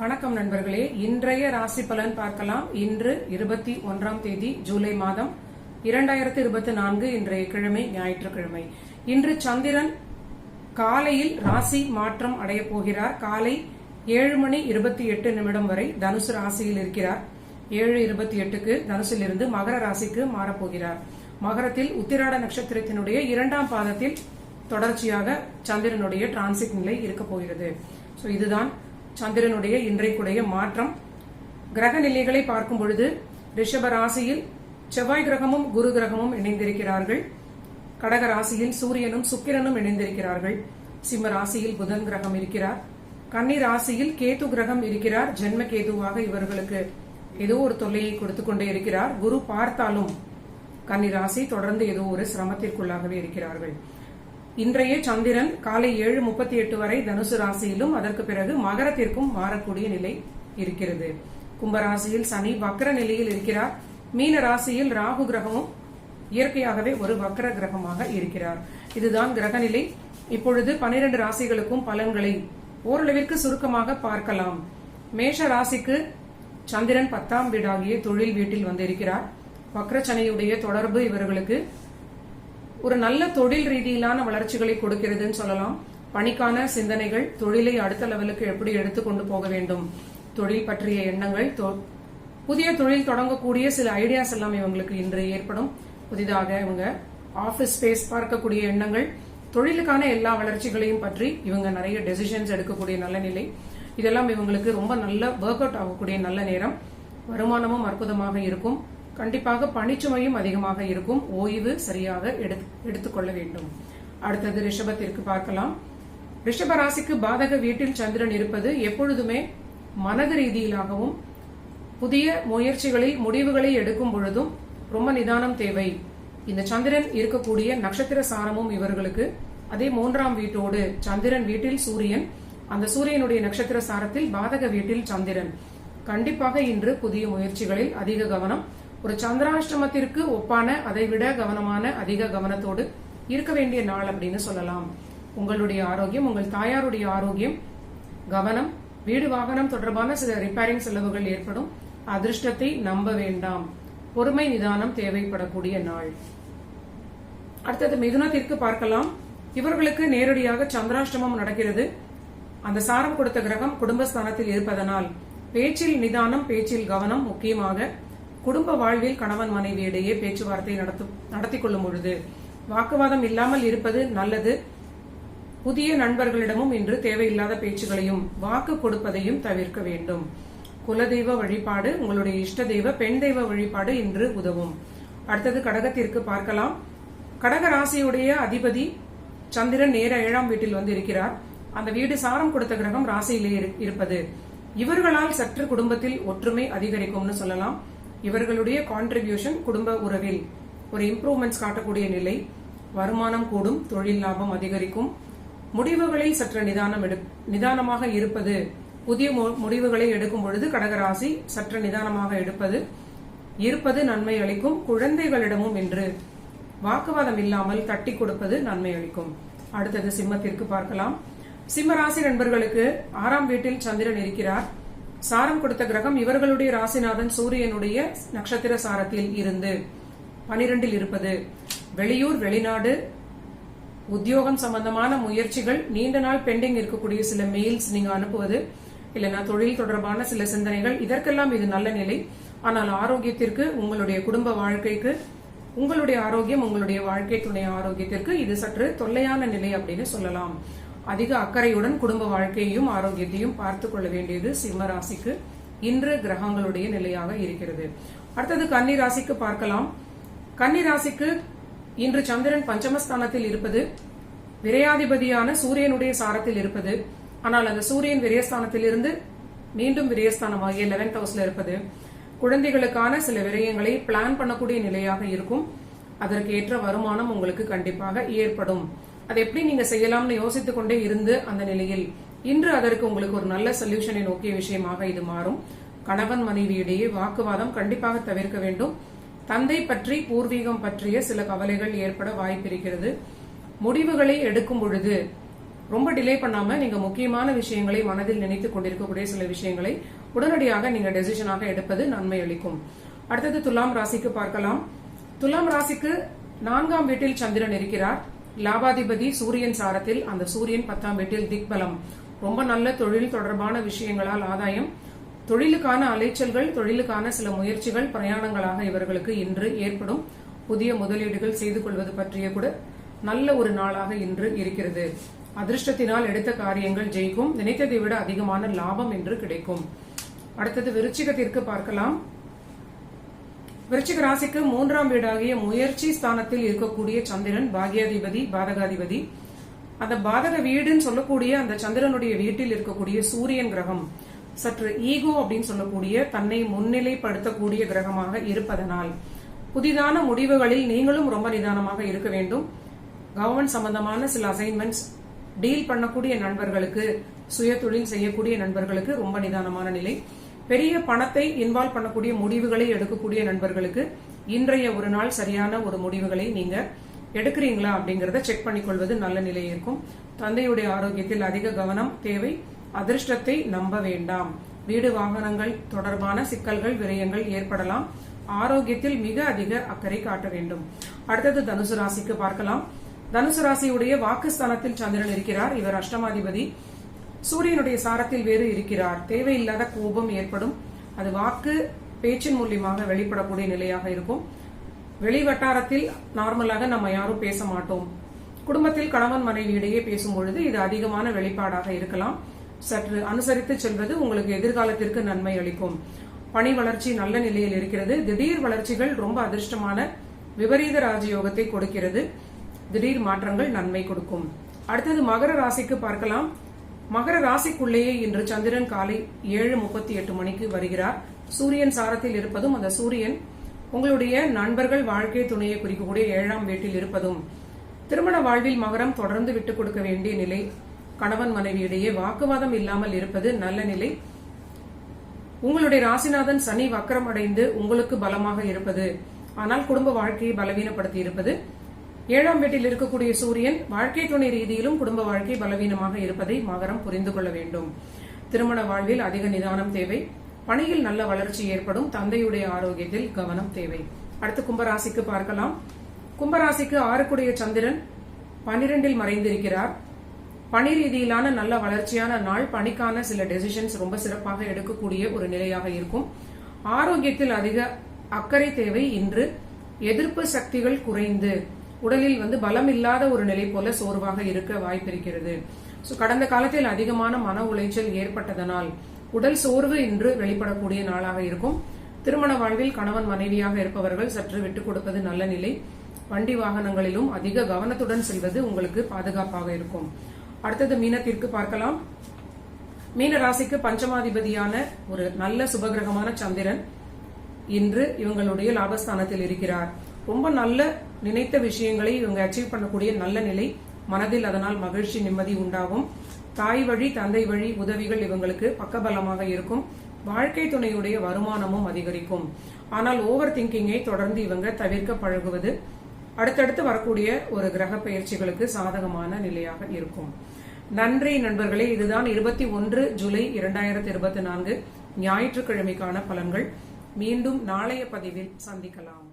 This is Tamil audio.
வணக்கம் நண்பர்களே. இன்றைய ராசி பலன் பார்க்கலாம். இன்று இருபத்தி ஒன்றாம் தேதி ஜூலை மாதம் இரண்டாயிரத்தி இருபத்தி நான்கு இன்றைய கிழமை ஞாயிற்றுக்கிழமை. இன்று சந்திரன் காலையில் ராசி மாற்றம் அடைய போகிறார். காலை ஏழு மணி இருபத்தி எட்டு நிமிடம் வரை தனுசு ராசியில் இருக்கிறார். ஏழு இருபத்தி எட்டுக்கு தனுசில் இருந்து மகர ராசிக்கு மாறப்போகிறார் மகரத்தில் உத்திராட நட்சத்திரத்தினுடைய இரண்டாம் பாதத்தில் தொடர்ச்சியாக சந்திரனுடைய டிரான்சிட் நிலை இருக்க போகிறது. ஸோ இதுதான் சந்திரனுடைய இன்றைக்குடைய மாற்றம். கிரக நிலைகளை பார்க்கும் பொழுது ரிஷப ராசியில் செவ்வாய் கிரகமும் குரு கிரகமும் இணைந்திருக்கிறார்கள். கடக ராசியில் சூரியனும் சுக்கிரனும் இணைந்திருக்கிறார்கள். சிம்ம ராசியில் புதன் கிரகம் இருக்கிறார். கன்னி ராசியில் கேது கிரகம் இருக்கிறார். ஜென்ம கேதுவாக இவர்களுக்கு ஏதோ ஒரு தொல்லையை கொடுத்து கொண்டே இருக்கிறார். குரு பார்த்தாலும் கன்னி ராசி தொடர்ந்து ஏதோ ஒரு சிரமத்திற்குள்ளாகவே இருக்கிறார்கள். இன்றைய சந்திரன் காலை ஏழு முப்பத்தி எட்டு வரை தனுசு ராசியிலும் அதற்கு பிறகு மகரத்திற்கும் மாறக்கூடிய நிலை இருக்கிறது. கும்பராசியில் சனி வக்ர நிலையில் இருக்கிறார். மீன ராசியில் ராகு கிரகமும் இயற்கையாகவே ஒரு வக்ர கிரகமாக இருக்கிறார். இதுதான் கிரகநிலை இப்பொழுது பனிரெண்டு ராசிகளுக்கும் பலன்களை ஓரளவிற்கு சுருக்கமாக பார்க்கலாம். மேஷ ராசிக்கு சந்திரன் பத்தாம் வீடாகிய தொழில் வீட்டில் வந்திருக்கிறார். வக்ரச்சனையுடைய தொடர்பு இவர்களுக்கு ஒரு நல்ல தொழில் ரீதியிலான வளர்ச்சிகளை கொடுக்கிறதுன்னு சொல்லலாம். பணிக்கான சிந்தனைகள் தொழிலை அடுத்த லெவலுக்கு எப்படி எடுத்துக்கொண்டு போக வேண்டும்? தொழில் பற்றிய எண்ணங்கள் தொ- புதிய தொழில் தொடங்கக்கூடிய சில ஐடியாஸ் எல்லாம் இவங்களுக்கு இன்று ஏற்படும். புதிதாக இவங்க ஆபீஸ் ஸ்பேஸ் பார்க்கக்கூடிய எண்ணங்கள் தொழிலுக்கான எல்லா வளர்ச்சிகளையும் பற்றி இவங்க நிறைய டெசிஷன்ஸ் எடுக்கக்கூடிய நல்ல நிலை. இதெல்லாம் இவங்களுக்கு ரொம்ப நல்ல ஒர்க் அவுட் ஆகக்கூடிய நல்ல நேரம். வருமானமும் அற்புதமாக இருக்கும். கண்டிப்பாக பணிச்சுமையும் அதிகமாக இருக்கும். ஓய்வு சரியாக எடுத்துக்கொள்ள வேண்டும். அடுத்தது ரிஷபத்திற்கு பார்க்கலாம். ரிஷப ராசிக்கு பாதக வீட்டில் சந்திரன் இருப்பது எப்பொழுதுமே மனது ரீதியிலாகவும் புதிய முயற்சிகளில் முடிவுகளை எடுக்கும் பொழுதும் ரொம்ப நிதானம் தேவை. இந்த சந்திரன் இருக்கக்கூடிய நட்சத்திர சாரமும் இவர்களுக்கு. அதே மூன்றாம் வீட்டோடு சந்திரன் வீட்டில் சூரியன். அந்த சூரியனுடைய நட்சத்திர சாரத்தில் பாதக வீட்டில் சந்திரன். கண்டிப்பாக இன்று புதிய முயற்சிகளில் அதிக கவனம் ஒரு சந்திராஷ்டமத்திற்கு ஒப்பான அதை விட கவனமான அதிக கவனத்தோடு இருக்க வேண்டிய நாள் அப்படின்னு சொல்லலாம். உங்களுடைய ஆரோக்கியம் உங்கள் தாயாருடைய ஆரோக்கியம் கவனம் வீடு வாகனம் தொடர்பான சில ரிப்பேரிங் செலவுகள் ஏற்படும். அதிர்ஷ்டத்தை நம்ப வேண்டாம். பொறுமை நிதானம் தேவைப்படக்கூடிய நாள். அடுத்தது மிதுனத்திற்கு பார்க்கலாம். இவர்களுக்கு நேரடியாக சந்திராஷ்டமம் நடக்கிறது. அந்த சாரம் கொடுத்த கிரகம் குடும்பஸ்தானத்தில் இருப்பதனால் பேச்சில் நிதானம் பேச்சில் கவனம் முக்கியமாக குடும்ப வாழ்வில் கணவன் மனைவி இடையே பேச்சுவார்த்தை நடத்தி கொள்ளும் பொழுது வாக்குவாதம் இல்லாமல் இருப்பது நல்லது. புதிய நண்பர்களிடமும் இன்று தேவையில்லாத பேச்சுகளையும் வாக்கு கொடுப்பதையும் தவிர்க்க வேண்டும். குலதெய்வ வழிபாடு உங்களுடைய இஷ்ட தெய்வ பெண் தெய்வ வழிபாடு இன்று உதவும். அடுத்தது கடகத்திற்கு பார்க்கலாம். கடக ராசியுடைய அதிபதி சந்திரன் நேர ஏழாம் வீட்டில் வந்து இருக்கிறார் அந்த வீடு சாரம் கொடுத்த கிரகம் ராசியிலே இருப்பது. இவர்களால் சற்று குடும்பத்தில் ஒற்றுமை அதிகரிக்கும்னு சொல்லலாம். இவர்களுடைய கான்ட்ரிபியூஷன் குடும்ப உறவில் ஒரு இம்ப்ரூவ்மெண்ட்ஸ் காட்டக்கூடிய நிலை வருமானம் கூடும் தொழில் லாபம் அதிகரிக்கும். முடிவுகளில் சற்று நிதானம் நிதானமாக இருப்பது புதிய முடிவுகளை எடுக்கும் பொழுது கடகராசி சற்று நிதானமாக எடுப்பது இருப்பது நன்மை அளிக்கும் குழந்தைகளிடமும் இன்று வாக்குவாதம் இல்லாமல் தட்டி கொடுப்பது நன்மை அளிக்கும். அடுத்தது சிம்மத்திற்கு பார்க்கலாம். சிம்ம ராசி நண்பர்களுக்கு ஆறாம் வீட்டில் சந்திரன் இருக்கிறார். சாரம் கொடுத்த கிரகம் இவர்களுடைய ராசிநாதன் சூரியனுடைய நட்சத்திர சாரத்தில் இருந்து பனிரெண்டில் இருப்பது. வெளியூர் வெளிநாடு உத்தியோகம் சம்பந்தமான முயற்சிகள் நீண்ட நாள் பெண்டிங் இருக்கக்கூடிய சில மெயில்ஸ் நீங்க அனுப்புவது இல்லைன்னா தொழில் தொடர்பான சில சிந்தனைகள் இதற்கெல்லாம் இது நல்ல நிலை. ஆனால் ஆரோக்கியத்திற்கு உங்களுடைய குடும்ப வாழ்க்கைக்கு உங்களுடைய ஆரோக்கியம் உங்களுடைய வாழ்க்கை துணை ஆரோக்கியத்திற்கு இது சற்று தொல்லையான நிலை அப்படின்னு சொல்லலாம். அதிக அக்கறையுடன் குடும்ப வாழ்க்கையையும் ஆரோக்கியத்தையும் பார்த்து கொள்ள வேண்டியது சிம்ம ராசிக்கு. இன்று கிரகங்களுடைய நிலையாக இருக்கிறது. அடுத்தது கன்னி ராசிக்கு பார்க்கலாம். கன்னி ராசிக்கு இன்று சந்திரன் பஞ்சமஸ்தானத்தில் இருப்பது விரையாதிபதியான சூரியனுடைய சாரத்தில் இருப்பது. ஆனால் அந்த சூரியன் விரயஸ்தானத்திலிருந்து மீண்டும் மீண்டும் விரயஸ்தானமாகிய 11th ஹவுஸ்ல இருப்பது. குழந்தைகளுக்கான சில விரயங்களை பிளான் பண்ணக்கூடிய நிலையாக இருக்கும். அதற்கு ஏற்ற வருமானம் உங்களுக்கு கண்டிப்பாக ஏற்படும். அதை எப்படி நீங்க செய்யலாம்னு யோசித்துக் கொண்டே இருந்து அந்த நிலையில் இன்று அதற்கு உங்களுக்கு ஒரு நல்ல சொல்யூஷனை நோக்கிய விஷயமாக இது மாறும். கணவன் மனைவி இடையே வாக்குவாதம் கண்டிப்பாக தவிர்க்க வேண்டும். தந்தை பற்றி பூர்வீகம் பற்றிய சில கவலைகள் ஏற்பட வாய்ப்பிருக்கிறது. முடிவுகளை எடுக்கும் பொழுது ரொம்ப டிலே பண்ணாம நீங்க முக்கியமான விஷயங்களை மனதில் நினைத்துக் கொண்டிருக்கக்கூடிய சில விஷயங்களை உடனடியாக நீங்க டெசிஷனாக எடுப்பது நன்மை அளிக்கும். அடுத்தது துலாம் ராசிக்கு பார்க்கலாம். துலாம் ராசிக்கு நான்காம் வீட்டில் சந்திரன் இருக்கிறார். லாபாதிபதி சூரியன் சாரத்தில் அந்த சூரியன் பத்தாம் வீட்டில் திக்பலம். ரொம்ப நல்ல தொழில் தொடர்பான விஷயங்களால் ஆதாயம். தொழிலுக்கான அலைச்சல்கள் தொழிலுக்கான சில முயற்சிகள் பிரயாணங்களாக இவர்களுக்கு இன்று ஏற்படும். புதிய முதலீடுகள் செய்து கொள்வது பற்றிய கூட நல்ல ஒரு நாளாக இன்று இருக்கிறது. அதிர்ஷ்டத்தினால் எடுத்த காரியங்கள் ஜெயிக்கும். நினைத்ததை விட அதிகமான லாபம் என்று கிடைக்கும். அடுத்தது விருச்சிகத்திற்கு பார்க்கலாம். விருச்சிக ராசிக்கு மூன்றாம் வீடாகிய முயற்சி ஸ்தானத்தில் இருக்கக்கூடிய சந்திரன் பாக்யாதிபதி பாதகாதிபதி. அந்த பாதக வீடுன்னு சொல்லக்கூடிய அந்த சந்திரனுடைய வீட்டில் இருக்கக்கூடிய சூரியன் கிரகம். சற்று ஈகோ அப்படின்னு சொல்லக்கூடிய தன்னை முன்னிலைப்படுத்தக்கூடிய கிரகமாக இருப்பதனால். புதிதான முடிவுகளில் நீங்களும் ரொம்ப நிதானமாக இருக்க வேண்டும். கவர்மெண்ட் சம்பந்தமான சில அசைன்மெண்ட்ஸ் டீல் பண்ணக்கூடிய நண்பர்களுக்கு சுய தொழில் செய்யக்கூடிய நண்பர்களுக்கு ரொம்ப நிதானமான நிலை. பெரிய பணத்தை இன்வால்வ் பண்ணக்கூடிய முடிவுகளை எடுக்கக்கூடிய நண்பர்களுக்கு இன்றைய ஒரு நாள் சரியான ஒரு முடிவுகளை நீங்க எடுக்கிறீங்களா அப்படிங்கறத செக் பண்ணிக்கொள்வது நல்ல நிலை இருக்கும். தந்தையுடைய ஆரோக்கியத்தில் அதிக கவனம் தேவை. அதிர்ஷ்டத்தை நம்ப வேண்டாம். வீடு வாகனங்கள் தொடர்பான சிக்கல்கள் விரயங்கள் ஏற்படலாம். ஆரோக்கியத்தில் மிக அதிக அக்கறை காட்ட வேண்டும். அடுத்தது தனுசு ராசிக்கு பார்க்கலாம். தனுசு ராசியுடைய வாக்குஸ்தானத்தில் சந்திரன் இருக்கிறார். இவர் அஷ்டமாதிபதி. சூரியனுடைய சாரத்தில் வேறு இருக்கிறார். தேவையில்லாத கோபம் ஏற்படும். அது வாக்கு பேச்சின் மூலியமாக வெளிப்படக்கூடிய நிலையாக இருக்கும். வெளி வட்டாரத்தில் நார்மலாக நம்ம யாரும் பேச மாட்டோம். குடும்பத்தில் கணவன் மனைவியிடையே பேசும் பொழுது இது அதிகமான வெளிப்பாடாக இருக்கலாம். சற்று அனுசரித்து செல்வது உங்களுக்கு எதிர்காலத்திற்கு நன்மை அளிக்கும். பணி வளர்ச்சி நல்ல நிலையில் இருக்கிறது. திடீர் வளர்ச்சிகள் ரொம்ப அதிர்ஷ்டமான விபரீத ராஜயோகத்தை கொடுக்கிறது. திடீர் மாற்றங்கள் நன்மை கொடுக்கும். அடுத்தது மகர ராசிக்கு பார்க்கலாம். மகர ராசிக்குள்ளேயே இன்று சந்திரன் காலை ஏழு முப்பத்தி எட்டு மணிக்கு வருகிறார். சூரியன் சாரத்தில் இருப்பதும் அந்த சூரியன் உங்களுடைய நண்பர்கள் வாழ்க்கை துணையை குறிக்கக்கூடிய ஏழாம் வீட்டில் இருப்பதும். திருமண வாழ்வில் மகரம் தொடர்ந்து விட்டுக் கொடுக்க வேண்டிய நிலை கணவன் மனைவியிடையே வாக்குவாதம் இல்லாமல் இருப்பது நல்ல நிலை. உங்களுடைய ராசிநாதன் சனி வக்கரம் அடைந்து உங்களுக்கு பலமாக இருப்பது ஆனால் குடும்ப வாழ்க்கையை பலவீனப்படுத்தி இருப்பது. ஏழாம் வீட்டில் இருக்கக்கூடிய சூரியன் வாழ்க்கை துணை ரீதியிலும் குடும்ப வாழ்க்கை பலவீனமாக இருப்பதை மகரம் புரிந்து கொள்ள வேண்டும். திருமண வாழ்வில் அதிக நிதானம் தேவை. பணியில் நல்ல வளர்ச்சி ஏற்படும். தந்தையுடைய ஆரோக்கியத்தில் கவனம் தேவை. அடுத்து கும்பராசிக்கு பார்க்கலாம். கும்பராசிக்கு ஆறுக்குடைய சந்திரன் பனிரெண்டில் மறைந்திருக்கிறார். பணி ரீதியிலான நல்ல வளர்ச்சியான நாள் பணிக்கான சில டெசிஷன்ஸ் ரொம்ப சிறப்பாக எடுக்கக்கூடிய ஒரு நிலையாக இருக்கும். ஆரோக்கியத்தில் அதிக அக்கறை தேவை. இன்று எதிர்ப்பு சக்திகள் குறைந்து உடலில் வந்து பலம் இல்லாத ஒரு நிலை போல சோர்வாக இருக்க வாய்ப்பிருக்கிறது. ஸோ கடந்த காலத்தில் அதிகமான மன உளைச்சல் ஏற்பட்டதனால் உடல் சோர்வு என்று வெளிப்படக்கூடிய நாளாக இருக்கும். திருமண வாழ்வில் கணவன் மனைவியாக இருப்பவர்கள் சற்று விட்டுக் கொடுப்பது நல்ல நிலை. வண்டி வாகனங்களிலும் அதிக கவனத்துடன் செல்வது உங்களுக்கு பாதுகாப்பாக இருக்கும். அடுத்தது மீனத்திற்கு பார்க்கலாம். மீன ராசிக்கு பஞ்சமாதிபதியான ஒரு நல்ல சுபகிரகமான சந்திரன் இன்று இவங்களுடைய லாபஸ்தானத்தில் இருக்கிறார். ரொம்ப நல்ல நினைத்த விஷயங்களை இவங்க அச்சீவ் பண்ணக்கூடிய நல்ல நிலை. மனதில் அதனால் மகிழ்ச்சி நிம்மதி உண்டாகும். தாய் வழி தந்தை வழி உதவிகள் இவங்களுக்கு பக்கபலமாக இருக்கும். வாழ்க்கை துணையுடைய வருமானமும் அதிகரிக்கும். ஆனால் ஓவர் திங்கிங்கை தொடர்ந்து இவங்க தவிர்க்க பழகுவது அடுத்தடுத்து வரக்கூடிய ஒரு கிரக பயிற்சிகளுக்கு சாதகமான நிலையாக இருக்கும். நன்றி நண்பர்களே இதுதான் இருபத்தி ஒன்று ஜூலை இரண்டாயிரத்தி இருபத்தி நான்கு ஞாயிற்றுக்கிழமைக்கான பலன்கள். மீண்டும் நாளைய பதிவில் சந்திக்கலாம்.